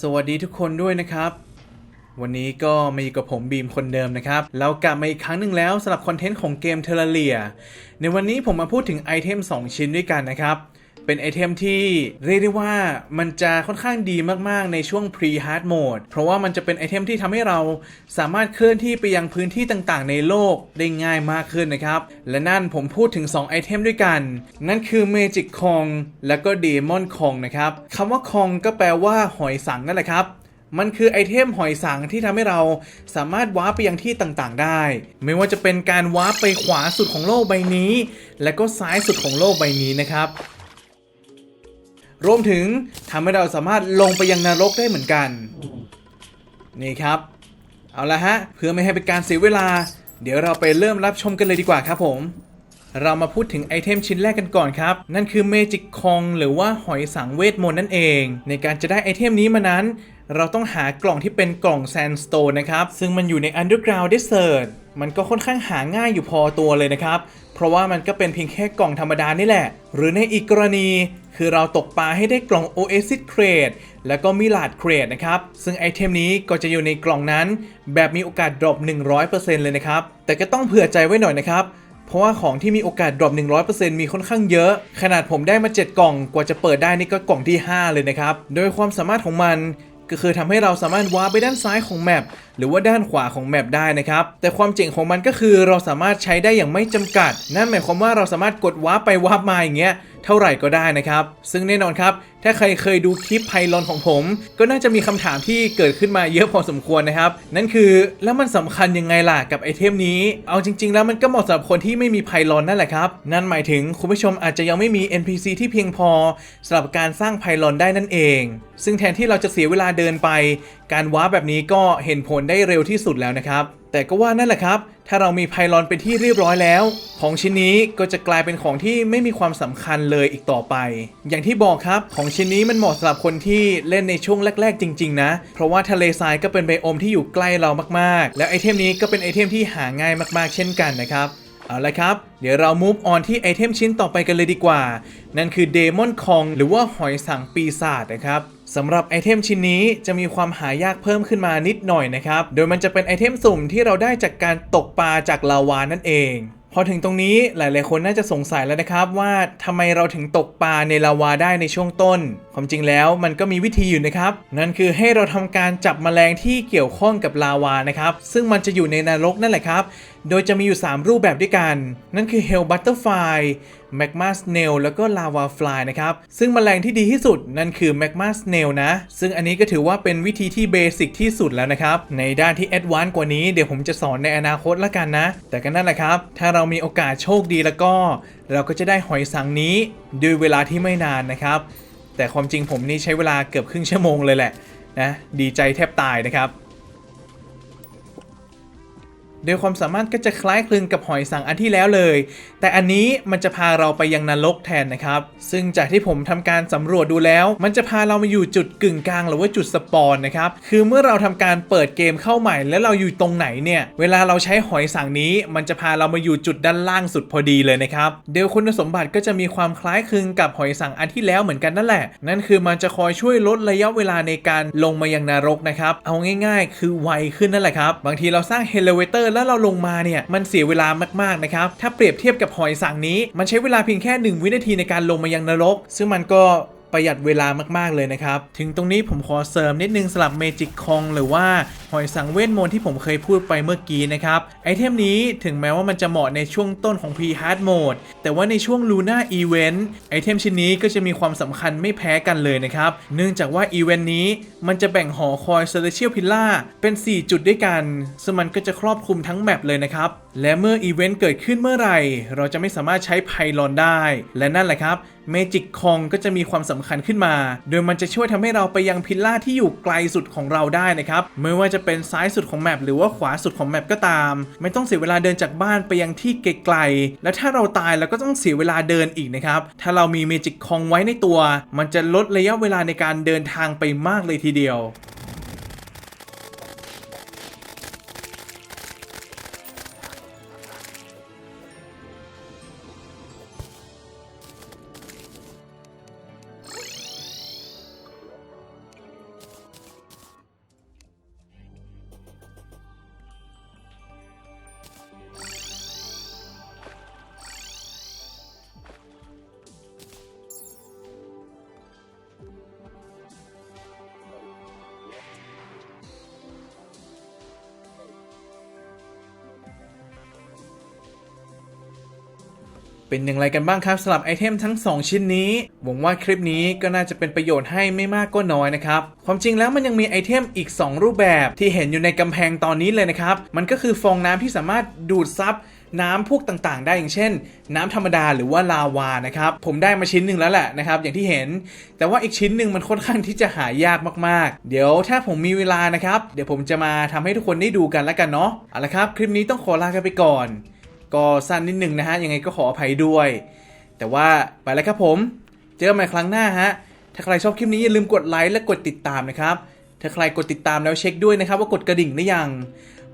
สวัสดีทุกคนด้วยนะครับ วันนี้ก็มาอยู่กับผมบีมคนเดิมนะครับ เรากลับมาอีกครั้งหนึ่งแล้วสำหรับคอนเทนต์ของเกมเทเลเลียในวันนี้ผมมาพูดถึงไอเทม 2 ชิ้นด้วยกันนะครับ เป็นไอเทมที่เรียกได้ว่ามันจะค่อนข้างดีมากๆในช่วง pre hard mode เพราะว่ามันจะเป็นไอเทมที่ทำให้เราสามารถเคลื่อนที่ไปยังพื้นที่ต่างๆ ในโลกได้ง่ายมากขึ้นนะครับ และนั่นผมพูดถึง 2 ไอเทมด้วยกัน นั่นคือ Magic Kong และก็ Demon Kong นะครับคำว่า Kong ก็แปลว่าหอยสังนั่นแหละครับมันคือไอเทมหอยสังที่ทำให้เราสามารถวาร์ปไปยังที่ต่างๆ ได้ ไม่ว่าจะเป็นการวาร์ปไปขวาสุดของโลกใบนี้ และก็ซ้ายสุดของโลกใบนี้นะครับ รวมถึงทำให้เราสามารถลงไปยังนรกได้เหมือนกัน นี่ครับ เอาละฮะ เพื่อไม่ให้เป็นการเสียเวลา เดี๋ยวเราไปเริ่มรับชมกันเลยดีกว่าครับผม เรามาพูดถึงไอเทมชิ้นแรกกันก่อนครับ นั่นคือ Magic Kong หรือว่าหอยสังเวทมนต์นั่นเอง ในการจะได้ไอเทมนี้มานั้น เราต้องหากล่องที่เป็นกล่อง Sandstone นะครับ ซึ่งมันอยู่ใน Underground Desert มันก็ค่อนข้างหาง่ายอยู่พอตัวเลยนะครับ เพราะว่ามันก็เป็นเพียงแค่กล่องธรรมดานี่แหละ หรือในอีกกรณีคือเราตกปลาให้ได้กล่อง Oasis Crate แล้วก็มิลาด Crate นะครับ ซึ่งไอเทมนี้ก็จะอยู่ในกล่องนั้น แบบมีโอกาสดรอป 100%เลยนะครับ แต่ก็ต้องเผื่อใจไว้หน่อยนะครับ เพราะว่าของที่มีโอกาสดรอป100%มีค่อนข้างเยอะ ขนาดผมได้มา 7 กล่องกว่าจะเปิดได้นี่ก็กล่องที่ 5 เลยนะครับ โดยความสามารถของมันก็คือทำให้เราสามารถวาร์ปไปด้านซ้ายของแมปหรือว่าด้านขวาของแมปได้นะครับ แต่ความเจ๋งของมันก็คือเราสามารถใช้ได้อย่างไม่จำกัด นั่นหมายความว่าเราสามารถกดวาร์ปไปวาร์ปมาอย่างเงี้ยเท่าไหร่ก็ได้นะครับ ซึ่งแน่นอนครับ ถ้าใครเคยดูคลิปไพลอนของผม ก็น่าจะมีคำถามที่เกิดขึ้นมาเยอะพอสมควรนะครับ นั่นคือแล้วมันสำคัญยังไงล่ะกับไอเทมนี้ เอาจริง ๆ แล้วมันก็เหมาะสำหรับคนที่ไม่มีไพลอนนั่นแหละครับ นั่นหมายถึงคุณผู้ชมอาจจะยังไม่มี NPC ที่เพียงพอสำหรับการสร้างไพลอนได้นั่นเอง ซึ่งแทนที่เราจะเสียเวลาเดินไป การว้าแบบนี้ก็เห็นผลได้เร็วที่สุดแล้วนะครับแต่ก็ว่านั่นแหละครับ ถ้าเรามีไพลอนเป็นที่เรียบร้อยแล้ว ของชิ้นนี้ก็จะกลายเป็นของที่ไม่มีความสำคัญเลยอีกต่อไป อย่างที่บอกครับ ของชิ้นนี้มันเหมาะสำหรับคนที่เล่นในช่วงแรก ๆ จริง ๆ นะ เพราะว่าทะเลทรายก็เป็นไบโอมที่อยู่ใกล้เรามากๆ แล้วไอเทมนี้ก็เป็นไอเทมที่หาง่ายมากๆ เช่นกันนะครับเอาละครับ เดี๋ยวเรา move on ที่ไอเทมชิ้นต่อไปกันเลยดีกว่า นั่นคือ Demon Kong หรือว่าหอยสังปีศาจนะครับสำหรับไอเทมชิ้นนี้จะมีความหายากเพิ่มขึ้นมานิดหน่อยนะครับ โดยมันจะเป็นไอเทมสุ่มที่เราได้จากการตกปลาจากลาวานั่นเอง พอถึงตรงนี้หลาย ๆ คนน่าจะสงสัยแล้วนะครับว่าทำไมเราถึงตกปลาในลาวาได้ในช่วงต้น ความจริงแล้วมันก็มีวิธีอยู่นะครับ นั่นคือให้เราทำการจับแมลงที่เกี่ยวข้องกับลาวานะครับ ซึ่งมันจะอยู่ในนรกนั่นแหละครับ โดยจะมีอยู่ 3 รูปแบบด้วยกัน นั่นคือ Hell Butterfly Magma Snail แล้วก็ Lava Fly นะครับ ซึ่งมแมลงที่ดีที่สุดนั่นคือ Magma Snail นะ ซึ่งอันนี้ก็ถือว่าเป็นวิธีที่เบสิกที่สุดแล้วนะครับ ในด้านที่แอดวานซ์กว่านี้เดี๋ยวผมจะสอนในอนาคตละกันนะ แต่ก็นั่นแหละครับ ถ้าเรามีโอกาสโชคดีแล้วก็ เราก็จะได้หอยสังนี้ด้วยเวลาที่ไม่นานนะครับ แต่ความจริงผมนี่ใช้เวลาเกือบครึ่งชั่วโมงเลยแหละนะดีใจแทบตายนะครับ โดยความสามารถก็จะคล้ายคลึงกับหอยสังอันที่แล้วเลย แต่อันนี้มันจะพาเราไปยังนรกแทนนะครับ ซึ่งจากที่ผมทำการสำรวจดูแล้ว มันจะพาเรามาอยู่จุดกึ่งกลางหรือว่าจุดสปอนนะครับ คือเมื่อเราทำการเปิดเกมเข้าใหม่แล้วเราอยู่ตรงไหนเนี่ย เวลาเราใช้หอยสังนี้ มันจะพาเรามาอยู่จุดด้านล่างสุดพอดีเลยนะครับ เดี๋ยวคุณสมบัติก็จะมีความคล้ายคลึงกับหอยสังอันที่แล้วเหมือนกันนั่นแหละ นั่นคือมันจะคอยช่วยลดระยะเวลาในการลงมายังนรกนะครับ เอาง่าย ๆ คือไวขึ้นนั่นแหละครับ บางทีเราสร้างเฮลเวเตอร์แล้วเราลงมาเนี่ยมันเสียเวลามากๆนะครับถ้าเปรียบเทียบกับหอยสังนี้ มันใช้เวลาเพียงแค่ 1 วินาทีในการลงมายังนรก ซึ่งมันก็ ประหยัดเวลามากๆเลยนะครับ ถึงตรงนี้ผมขอเสริมนิดนึงสำหรับเมจิกคองหรือว่าหอยสังเวทมนต์ที่ผมเคยพูดไปเมื่อกี้นะครับ ไอเทมนี้ถึงแม้ว่ามันจะเหมาะในช่วงต้นของ Pre Hard Mode แต่ว่าในช่วง Luna Event ไอเทมชิ้นนี้ก็จะมีความสำคัญไม่แพ้กันเลยนะครับ เนื่องจากว่าอีเวนต์นี้มันจะแบ่งหอคอย Celestial Pillar เป็น 4 จุดด้วยกันซึ่งมันก็จะครอบคลุมทั้งแมปเลยนะครับ และเมื่ออีเวนต์เกิดขึ้นเมื่อไหร่ เราจะไม่สามารถใช้ไพลอนได้ และนั่นแหละครับเมจิกคองก็จะมีความสำคัญขึ้นมา โดยมันจะช่วยทำให้เราไปยังพิลล่าที่อยู่ไกลสุดของเราได้นะครับ ไม่ว่าจะเป็นซ้ายสุดของแมปหรือว่าขวาสุดของแมปก็ตาม ไม่ต้องเสียเวลาเดินจากบ้านไปยังที่ไกลๆ และถ้าเราตายเราก็ต้องเสียเวลาเดินอีกนะครับ ถ้าเรามีเมจิกคองไว้ในตัว มันจะลดระยะเวลาในการเดินทางไปมากเลยทีเดียว เป็นอย่างไรกันบ้างครับสำหรับไอเทมทั้ง 2 ชิ้นนี้หวังว่าคลิปนี้ก็น่าจะเป็นประโยชน์ให้ไม่มากก็น้อยนะครับ ความจริงแล้วมันยังมีไอเทมอีก 2 รูปแบบที่เห็นอยู่ในกำแพงตอนนี้เลยนะครับ มันก็คือฟองน้ำที่สามารถดูดซับน้ำพวกต่างๆ ได้อย่างเช่น น้ำธรรมดาหรือว่าลาวานะครับ ผมได้มาชิ้นหนึ่งแล้วแหละนะครับ อย่างที่เห็น แต่ว่าอีกชิ้นหนึ่งมันค่อนข้างที่จะหายากมากๆ เดี๋ยวถ้าผมมีเวลานะครับ เดี๋ยวผมจะมาทำให้ทุกคนได้ดูกันแล้วกันเนาะเอาละครับ คลิปนี้ต้องขอลากันไปก่อน ก็สั้นนิดนึงนะฮะ ยังไงก็ขออภัยด้วย แต่ว่าไปแล้วครับผม เจอกันใหม่ครั้งหน้าฮะ ถ้าใครชอบคลิปนี้อย่าลืมกดไลค์และกดติดตามนะครับ ถ้าใครกดติดตามแล้วเช็คด้วยนะครับว่ากดกระดิ่งหรือยัง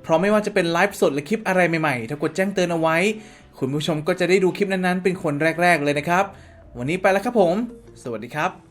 เพราะไม่ว่าจะเป็นไลฟ์สดหรือคลิปอะไรใหม่ๆ ถ้ากดแจ้งเตือนเอาไว้ คุณผู้ชมก็จะได้ดูคลิปนั้นๆ เป็นคนแรก ๆ เลยนะครับ วันนี้ไปแล้วครับผม สวัสดีครับ